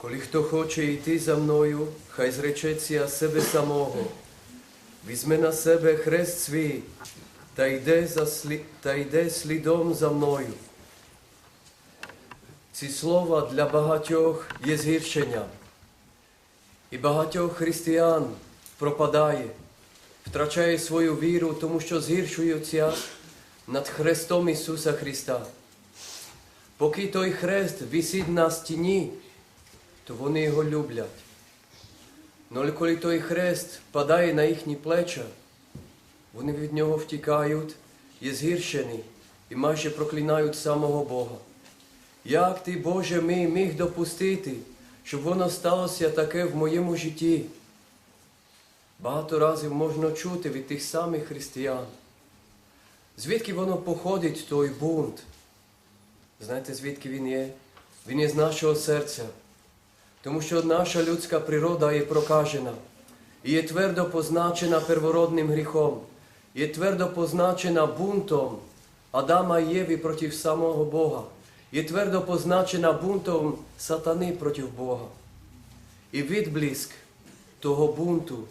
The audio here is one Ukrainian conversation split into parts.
Коли хто хоче йти за мною, хай зречеться себе самого, візьме на себе хрест свій та йде, за слі... та йде слідом за мною. Ці слова для багатьох є згіршення, і багатьох християн пропадає, втрачає свою віру, тому що згіршуються над Христом Ісуса Христа. Поки той хрест висить на стіні, то вони його люблять. Но коли той хрест падає на їхні плеча, вони від нього втікають, є згіршені і майже проклинають самого Бога. Як ти, Боже, мій міг допустити, щоб воно сталося таке в моєму житті? Багато разів можна чути від тих самих християн. Звідки воно походить, той бунт? Знаєте, звідки він є? Він є з нашого серця. Тому що наша людська природа є прокажена і є твердо позначена первородним гріхом, є твердо позначена бунтом Адама і Єві проти самого Бога, є твердо позначена бунтом сатани проти Бога. І відблиск того бунту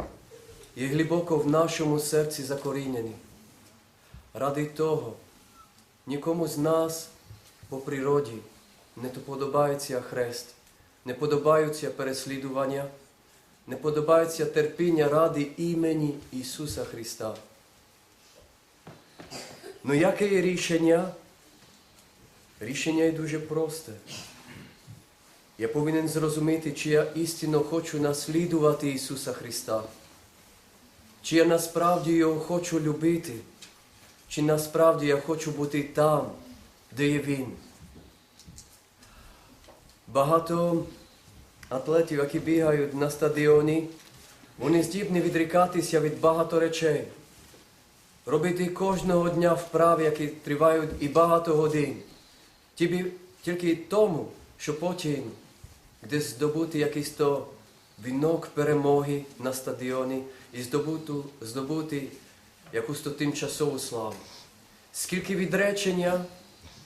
є глибоко в нашому серці закорінений. Ради того, нікому з нас по природі не подобається хрест, не подобаються переслідування, не подобається терпіння ради імені Ісуса Христа. Ну яке є рішення? Рішення є дуже просте. Я повинен зрозуміти, чи я істинно хочу наслідувати Ісуса Христа, чи я насправді Його хочу любити, чи насправді я хочу бути там, де є Він. Багато атлетів, які бігають на стадіоні, вони здібні відрікатися від багато речей, робити кожного дня вправи, які тривають і багато годин, Тільки- тому, що потім десь здобути якийсь то вінок перемоги на стадіоні і здобути, здобути якусь то тимчасову славу. Скільки відречення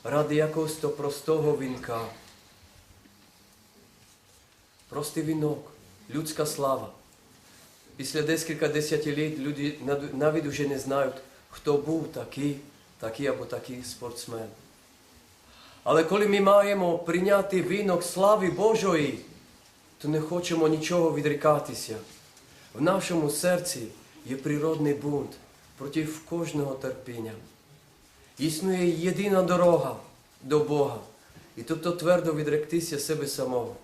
ради якогось то простого вінка. Простий вінок, людська слава. Після декілька десятиліть люди навіть вже не знають, хто був такий, такий або такий спортсмен. Але коли ми маємо прийняти вінок слави Божої, то не хочемо нічого відрікатися. В нашому серці є природний бунт проти кожного терпіння. Існує єдина дорога до Бога, і тобто твердо відректися себе самого.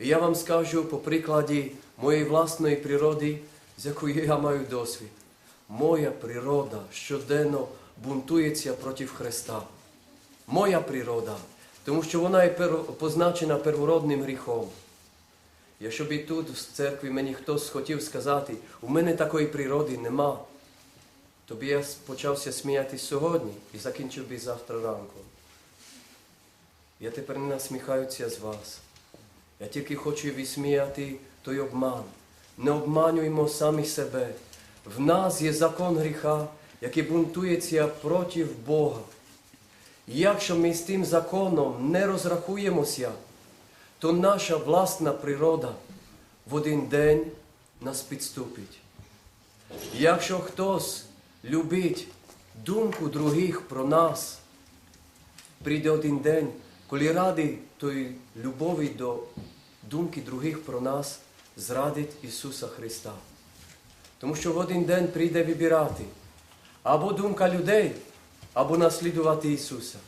І я вам скажу по прикладі моєї власної природи, з якою я маю досвід. Моя природа щоденно бунтується проти Христа. Моя природа, тому що вона є позначена первородним гріхом. Якщо б і тут в церкві мені хтось хотів сказати, у мене такої природи нема, то б я почався сміятись сьогодні і закінчив би завтра ранку. Я тепер не насміхаюся з вас. Я тільки хочу висміяти той обман. Не обманюємо самі себе. В нас є закон гріха, який бунтується проти Бога. І якщо ми з тим законом не розрахуємося, то наша власна природа в один день нас підступить. Якщо хтось любить думку других про нас, прийде один день, коли ради тої любові до думки других про нас зрадить Ісуса Христа. Тому що в один день прийде вибирати або думка людей, або наслідувати Ісуса.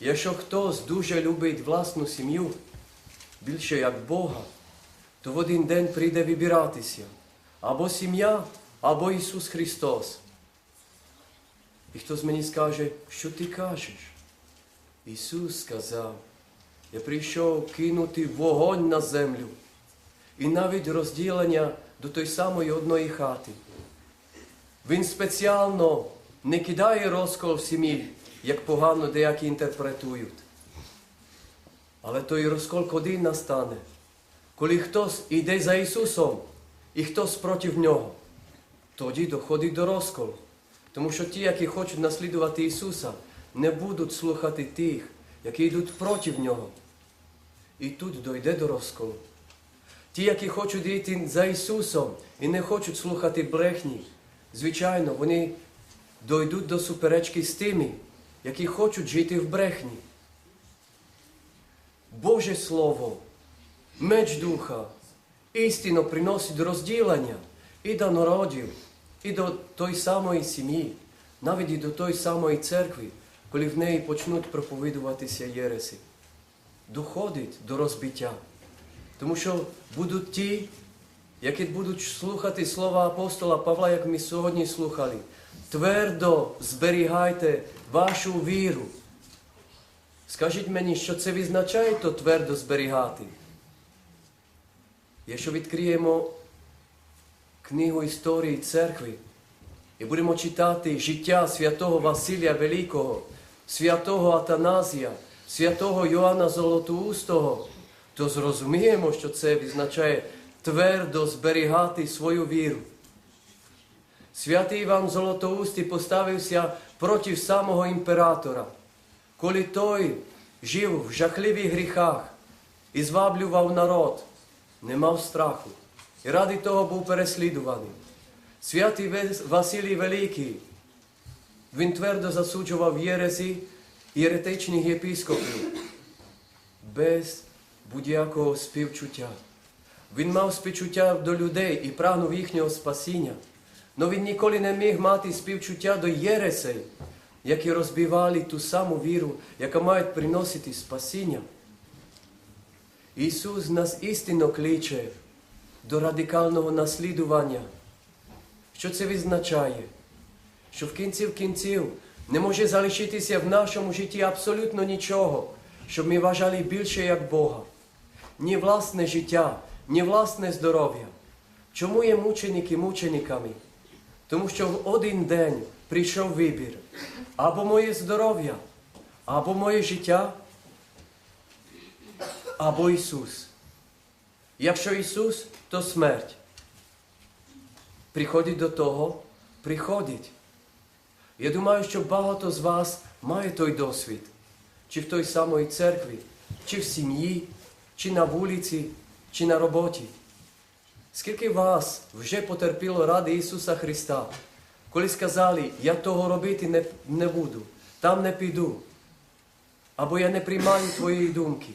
Якщо хтось дуже любить власну сім'ю, більше як Бога, то в один день прийде вибиратися або сім'я, або Ісус Христос. І хтось мені скаже, що ти кажеш? Ісус сказав, я прийшов кинути вогонь на землю і навіть розділення до той самої одної хати. Він спеціально не кидає розкол в сім'ї, як погано деякі інтерпретують. Але той розкол коли настане, коли хтось йде за Ісусом і хтось проти нього, тоді доходить до розколу. Тому що ті, які хочуть наслідувати Ісуса, не будуть слухати тих, які йдуть проти Нього. І тут дойде до розколу. Ті, які хочуть йти за Ісусом і не хочуть слухати брехні, звичайно, вони дойдуть до суперечки з тими, які хочуть жити в брехні. Боже Слово, меч Духа, істинно приносить розділення і до народів, і до той самої сім'ї, навіть і до той самої церкви, коли в неї почнуть проповідуватися єреси. Доходить до розбиття. Тому що будуть ті, які будуть слухати слова апостола Павла, як ми сьогодні слухали. Твердо зберігайте вашу віру. Скажіть мені, що це визначає то твердо зберігати? Якщо відкриємо книгу історії церкви і будемо читати життя святого Василія Великого, святого Атаназія, святого Йоанна Золотоустого, то зрозуміємо, що це визначає твердо зберігати свою віру. Святий Іван Золотоустий поставився проти самого імператора, коли той жив в жахливих гріхах і зваблював народ, не мав страху, і ради того був переслідуваний. Святий Василій Великий, він твердо засуджував єресі і еретичних єпископів без будь-якого співчуття. Він мав співчуття до людей і прагнув їхнього спасіння. Но він ніколи не міг мати співчуття до єресей, які розбивали ту саму віру, яка має приносити спасіння. Ісус нас істинно кличе до радикального наслідування. Що це визначає? Що в кінці в кінців не може залишитися в нашому житті абсолютно нічого, щоб ми вважали більше як Бога. Ні власне життя, ні власне здоров'я. Чому є мученики мучениками? Тому що в один день прийшов вибір або моє здоров'я, або моє життя, або Ісус. Якщо Ісус, то смерть. Приходить до того, приходить. Я думаю, що багато з вас має той досвід, чи в той самої церкві, чи в сім'ї, чи на вулиці, чи на роботі. Скільки вас вже потерпіло ради Ісуса Христа, коли сказали, я того робити не, не буду, там не піду, або я не приймаю твоєї думки.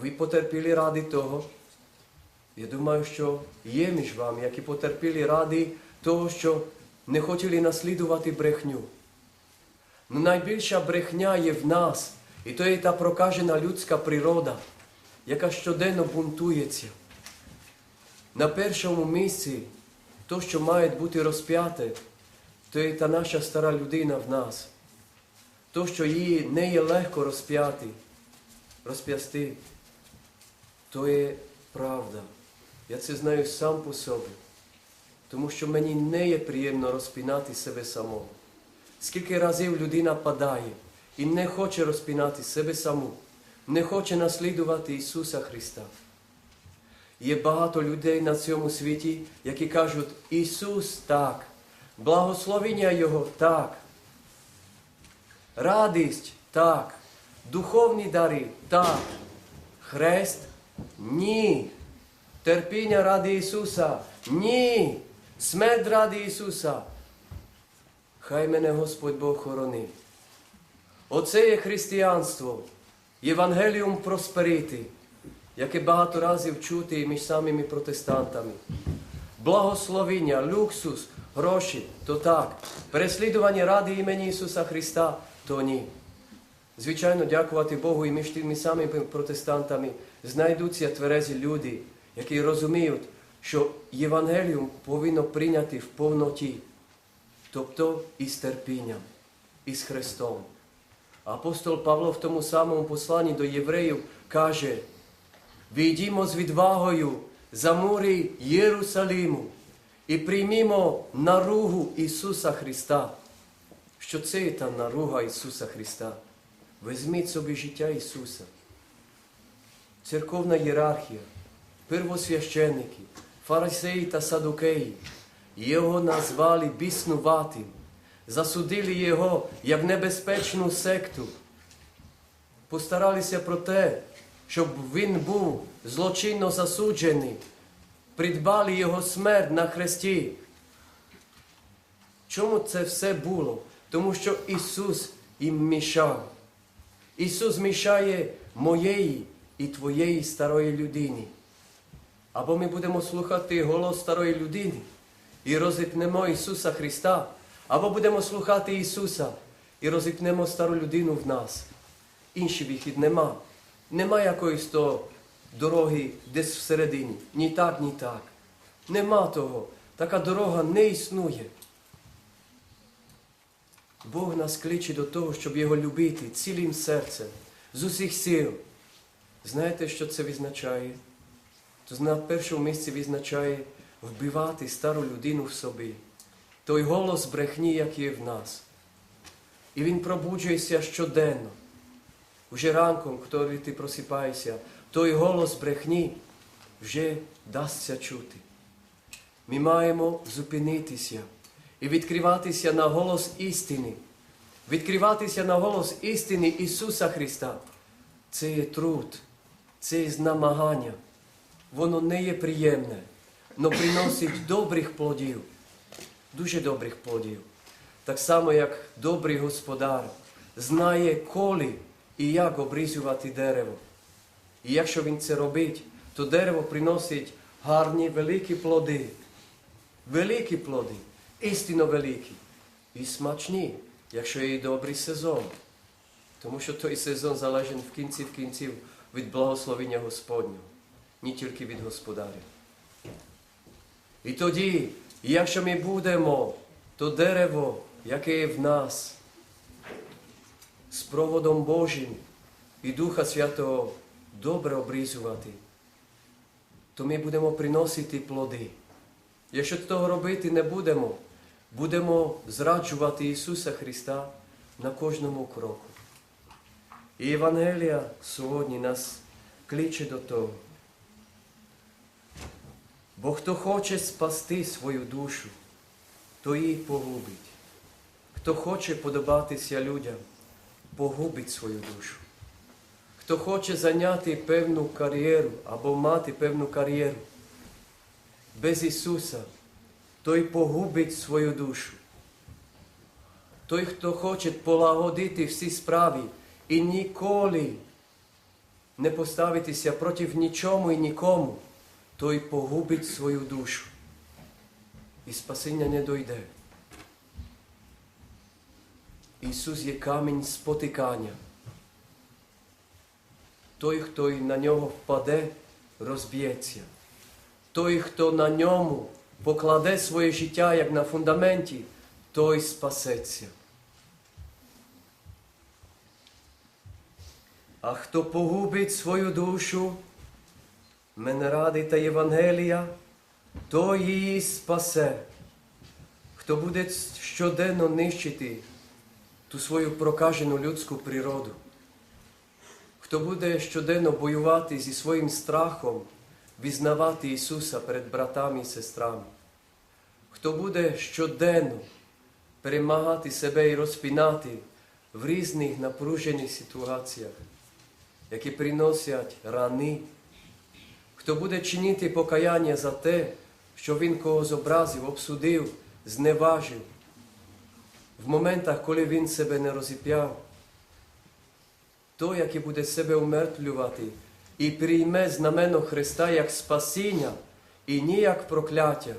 Ви потерпіли ради того. Я думаю, що є між вами, які потерпіли ради того, що не хотіли наслідувати брехню. Ну найбільша брехня є в нас, і то є та прокажена людська природа, яка щоденно бунтується. На першому місці то, що має бути розп'яте, то є та наша стара людина в нас. То, що її не є легко розп'яти, розп'ясти, то є правда. Я це знаю сам по собі. Тому що мені не є приємно розпінати себе самого. Скільки разів людина падає і не хоче розпінати себе саму, не хоче наслідувати Ісуса Христа. Є багато людей на цьому світі, які кажуть, Ісус так, благословення Його так, радість так, духовні дари так, хрест ні, терпіння ради Ісуса ні, смерть ради Ісуса. Хай мене Господь Бог хоронив. Оце є християнство, Євангеліум просперити, яке багато разів чути і між самими протестантами. Благословіння, люксус, гроші то так. Переслідування ради імені Ісуса Христа то ні. Звичайно, дякувати Богу і між тими самими протестантами знайдуться тверезі люди, які розуміють, що Євангеліум повинно прийняти в повноті, тобто із терпінням, із Христом. Апостол Павло в тому самому посланні до євреїв каже, війдімо з відвагою за мури Єрусалиму і приймімо наругу Ісуса Христа. Що це та наруга Ісуса Христа? Візьміть собі життя Ісуса. Церковна ієрархія, первосвященники, фарисеї та садукеї його назвали біснуватим, засудили його як небезпечну секту. Постаралися про те, щоб він був злочинно засуджений, придбали його смерть на хресті. Чому це все було? Тому що Ісус їм мішав. Ісус мішає моєї і твоєї старої людини. Або ми будемо слухати голос старої людини і розіпнемо Ісуса Христа, або будемо слухати Ісуса і розіпнемо стару людину в нас. Інший вихід нема. Нема якоїсь то дороги десь всередині. Ні так, ні так. Нема того. Така дорога не існує. Бог нас кличе до того, щоб його любити цілим серцем, з усіх сил. Знаєте, що це відзначає? То на першому місці відзначає вбивати стару людину в собі. Той голос брехні, як є в нас. І він пробуджується щоденно. Уже ранком, коли ти просипаєшся, той голос брехні вже дасться чути. Ми маємо зупинитися і відкриватися на голос істини. Відкриватися на голос істини Ісуса Христа. Це є труд, це є намагання. Воно не є приємне, але приносить добрих плодів, дуже добрих плодів. Так само, як добрий господар знає, коли і як обрізувати дерево. І якщо він це робить, то дерево приносить гарні великі плоди. Великі плоди, істинно великі. І смачні, якщо є добрий сезон. Тому що той сезон залежить в кінці в кінців від благословення Господнього, не тільки від господаря. І тоді, якщо ми будемо, то дерево, яке є в нас, з проводом Божим і Духа Святого добре обрізувати, то ми будемо приносити плоди. Якщо того робити не будемо, будемо зраджувати Ісуса Христа на кожному кроку. І Євангелія сьогодні нас кличе до того. Бо хто хоче спасти свою душу, то її погубить. Хто хоче подобатися людям, погубить свою душу. Хто хоче зайняти певну кар'єру або мати певну кар'єру без Ісуса, той погубить свою душу. Той, хто хоче полагодити всі справи і ніколи не поставитися проти нічому і нікому, той погубить свою душу. І спасіння не дойде. Ісус є камінь спотикання. Той, хто на нього впаде, розб'ється. Той, хто на ньому покладе своє життя як на фундаменті, той спасеться. А хто погубить свою душу, мене радить та Євангелія, то її спасе. Хто буде щоденно нищити ту свою прокажену людську природу, хто буде щоденно воювати зі своїм страхом, візнавати Ісуса перед братами і сестрами, хто буде щоденно перемагати себе і розпінати в різних напружених ситуаціях, які приносять рани, хто буде чинити покаяння за те, що він когось образив, обсудив, зневажив, в моментах, коли він себе не розіп'яв, той, який буде себе умертвлювати і прийме знамено Христа як спасіння і не як прокляття,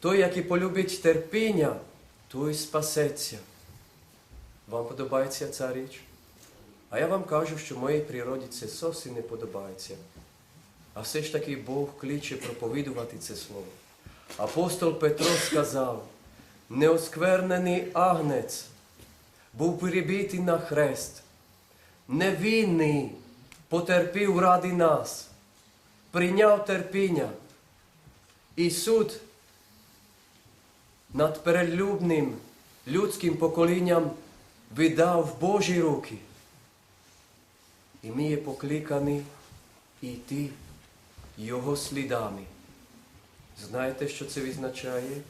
той, який полюбить терпіння, той спасеться. Вам подобається ця річ? А я вам кажу, що моїй природі це зовсім не подобається. А все ж таки Бог кличе проповідувати це слово. Апостол Петро сказав, неосквернений агнець був перебитий на хрест, невинний потерпів ради нас, прийняв терпіння і суд над перелюбним людським поколінням видав в Божі руки. І ми є покликані йти Його слідами. Знаєте, що це відзначає?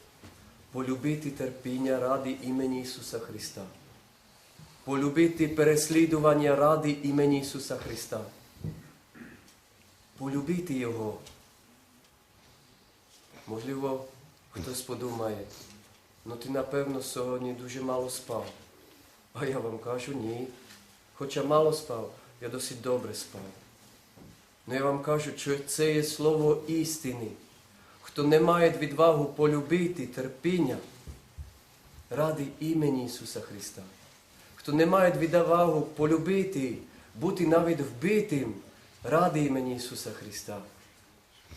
Полюбити терпіння ради імені Ісуса Христа. Полюбити переслідування ради імені Ісуса Христа. полюбити Його. Можливо, хтось подумає, ну ти напевно сьогодні дуже мало спав. А я вам кажу ні. Хоча мало спав, я досить добре спав. Ну я вам кажу, що це є слово істини. Хто не має відвагу полюбити терпіння ради імені Ісуса Христа, хто не має відвагу полюбити, бути навіть вбитим ради імені Ісуса Христа,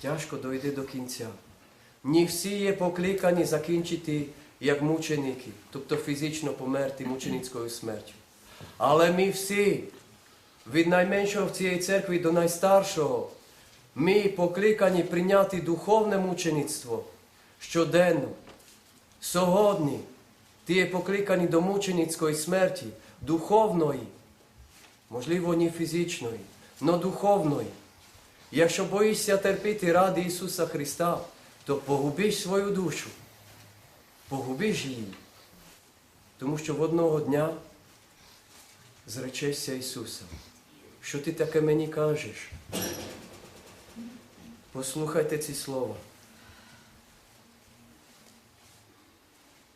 тяжко дойде до кінця. Не всі є покликані закінчити як мученики, тобто фізично померти мученицькою смертю. Але ми всі, від найменшого в цій церкві до найстаршого, ми покликані прийняти духовне мучеництво щоденно. Сьогодні ти є покликані до мученицької смерті, духовної, можливо, не фізичної, але духовної. Якщо боїшся терпіти ради Ісуса Христа, то погубиш свою душу, погубиш її. Тому що в одного дня зречешся Ісуса. Що ти таке мені кажеш? Послухайте ці слова.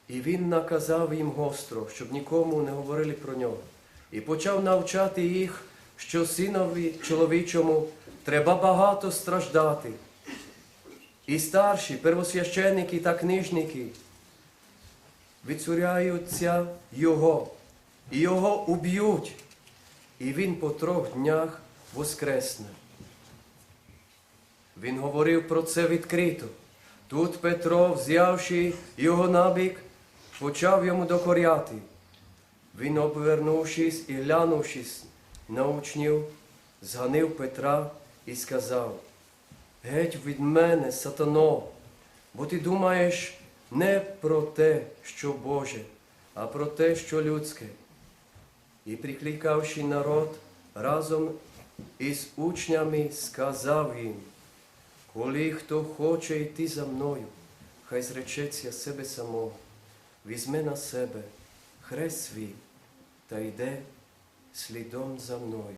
І він наказав їм гостро, щоб нікому не говорили про нього. І почав навчати їх, що синові чоловічому треба багато страждати. І старші, первосвященники та книжники відсуряються його, і його уб'ють, і він по трьох днях воскресне. Він говорив про це відкрито. Тут Петро, взявши його набік, почав йому докоряти. Він, обвернувшись і глянувшись на учнів, зганив Петра і сказав, Геть від мене, сатано, бо ти думаєш не про те, що Боже, а про те, що людське. І прикликавши народ разом із учнями, сказав їм, коли хто хоче йти за мною, хай зречеться себе самого, візьме на себе хрест свій та йде слідом за мною.